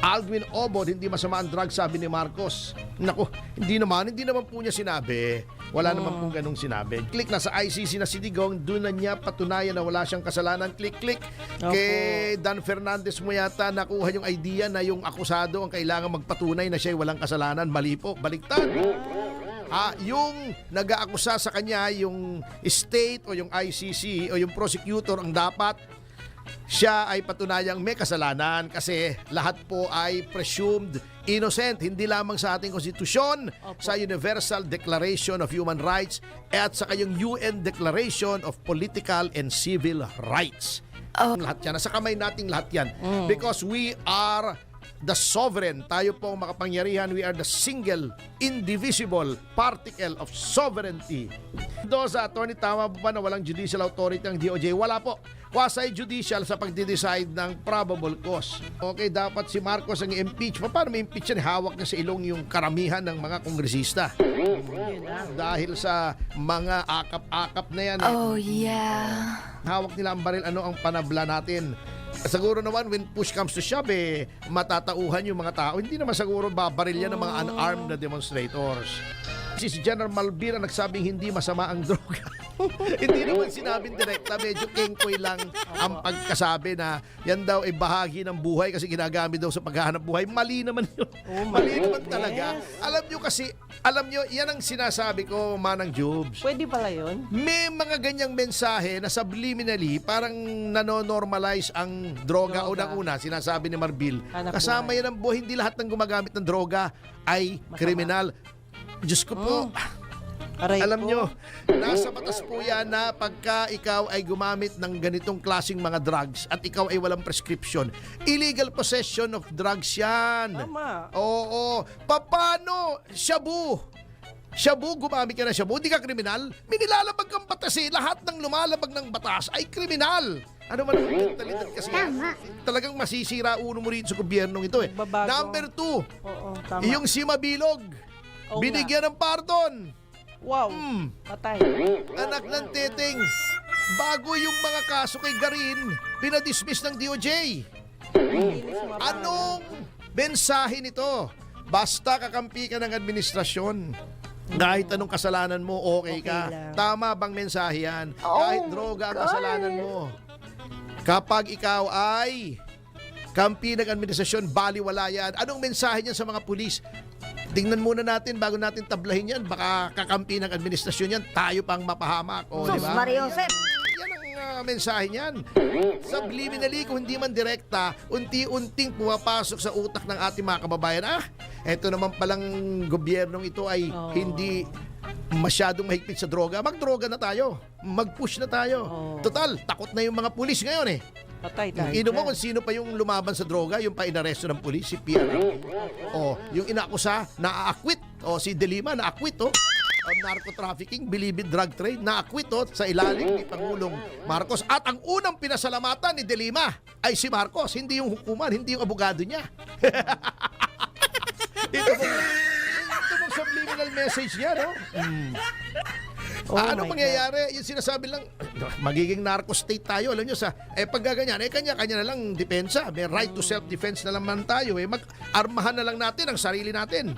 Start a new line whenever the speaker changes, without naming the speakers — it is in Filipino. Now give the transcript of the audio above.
Alvin Obod, hindi masama ang drug, sabi ni Marcos. Naku, hindi naman, hindi naman po niya sinabi. Wala naman po ganong sinabi. Click na sa ICC na si Digong, doon na niya patunayan na wala siyang kasalanan. Click, click.
Opo.
Kay Dan Fernandez mo yata nakuha yung idea na yung akusado ang kailangan magpatunay na siya'y walang kasalanan. Mali po, baliktad. Ah, yung nag-aakusa sa kanya, yung state o yung ICC o yung prosecutor ang dapat siya ay patunayang may kasalanan kasi lahat po ay presumed innocent hindi lamang sa ating konstitusyon
Opo.
sa Universal Declaration of Human Rights at sa kayong UN Declaration of Political and Civil Rights. Lahat yan. Nasa kamay nating lahat yan. Because we are the sovereign. Tayo po ang makapangyarihan. We are the single, indivisible particle of sovereignty. Do sa attorney, tama po ba na walang judicial authority ang DOJ? Wala po. Quasi judicial sa pagde-decide ng probable cause. Okay, dapat si Marcos ang impeach. Paano may impeach yan? Hawak niya sa ilong yung karamihan ng mga kongresista. Dahil sa mga akap-akap na yan.
Oh, yeah.
hawak nila ang baril, ano ang panabla natin. Siguro naman when push comes to shove eh, matatauhan yung mga tao. Hindi naman siguro babaril yan ng mga unarmed na demonstrators. Si General Malvira nagsabing hindi masama ang droga. hindi naman sinabing direkta, medyo kengkoy lang ang pagkasabi na yan daw ay bahagi ng buhay kasi ginagamit daw sa paghahanap buhay. Mali naman yun.
Oh
Mali naman talaga. Alam nyo kasi, alam nyo, yan ang sinasabi ko, Manang Jubes.
Pwede pala yun?
May mga ganyang mensahe na subliminally parang nanonormalize ang droga.
Droga.
Unang-una, sinasabi ni Marbil,
Hanap
kasama
buhay.
yan ang buhay. Hindi lahat ng gumagamit ng droga ay
Masama.
kriminal. Diyos ko po,
Aray
alam
ko.
nyo, nasa batas po yan na pagka ikaw ay gumamit ng ganitong klasing mga drugs at ikaw ay walang prescription, illegal possession of drugs yan.
Tama.
Oo. Paano? Shabu. Shabu, gumamit ka ng shabu, di ka kriminal. May nilalabag kang batas eh. Lahat ng lumalabag ng batas ay kriminal. Ano man ang mentalidad kasi. Talagang masisira uno mo rin sa gobyernong ito eh.
Magbabago.
Number two,
Oo, tama.
yung si Mabilog.
Oo
binigyan ng pardon.
Wow.
Hmm.
Patay.
Anak ng teteng. Bago yung mga kaso kay Garin, pinadismiss ng DOJ. Anong mensahe nito? Basta kakampi ka ng administrasyon. Kahit anong kasalanan mo, okay,
Okay
ka.
lang.
Tama bang mensahe yan? Kahit droga ang kasalanan mo. Kapag ikaw ay kampi ng administrasyon, baliwala yan. Anong mensahe niyan sa mga pulis? Tingnan muna natin bago natin tablahin yan. Baka kakampi ng administrasyon yan, tayo pang mapahamak. O, di
Sus,
ba?
Maria Josep.
Yan ang ah, mensahe niyan. Subliminally, kung hindi man direkta, unti-unting pumapasok sa utak ng ating mga kababayan, ah, eto naman palang gobyernong ito ay
Oo.
hindi masyadong mahigpit sa droga. Magdroga na tayo. Mag-push na tayo.
Oo.
Total, takot na yung mga pulis ngayon eh.
Patay tayo.
Ino mo kung sino pa yung lumaban sa droga, yung pa inaresto ng pulis, si PRRD. O, yung inaakusa, naaakwit. O, si Delima, naakwit, o. O, narco-trafficking, bilibid drug trade, naakwit, o, sa ilalim ni Pangulong Marcos. At ang unang pinasalamatan ni Delima ay si Marcos, hindi yung hukuman, hindi yung abogado niya. ito po, ito po subliminal message niya, no? Mm.
Oh
Ah, ano mangyayari? Yung sinasabi lang, magiging narco state tayo. Alam nyo, sa, eh pag gaganyan, eh kanya-kanya na lang depensa. May right to self-defense na naman tayo. Eh, mag-armahan na lang natin ang sarili natin.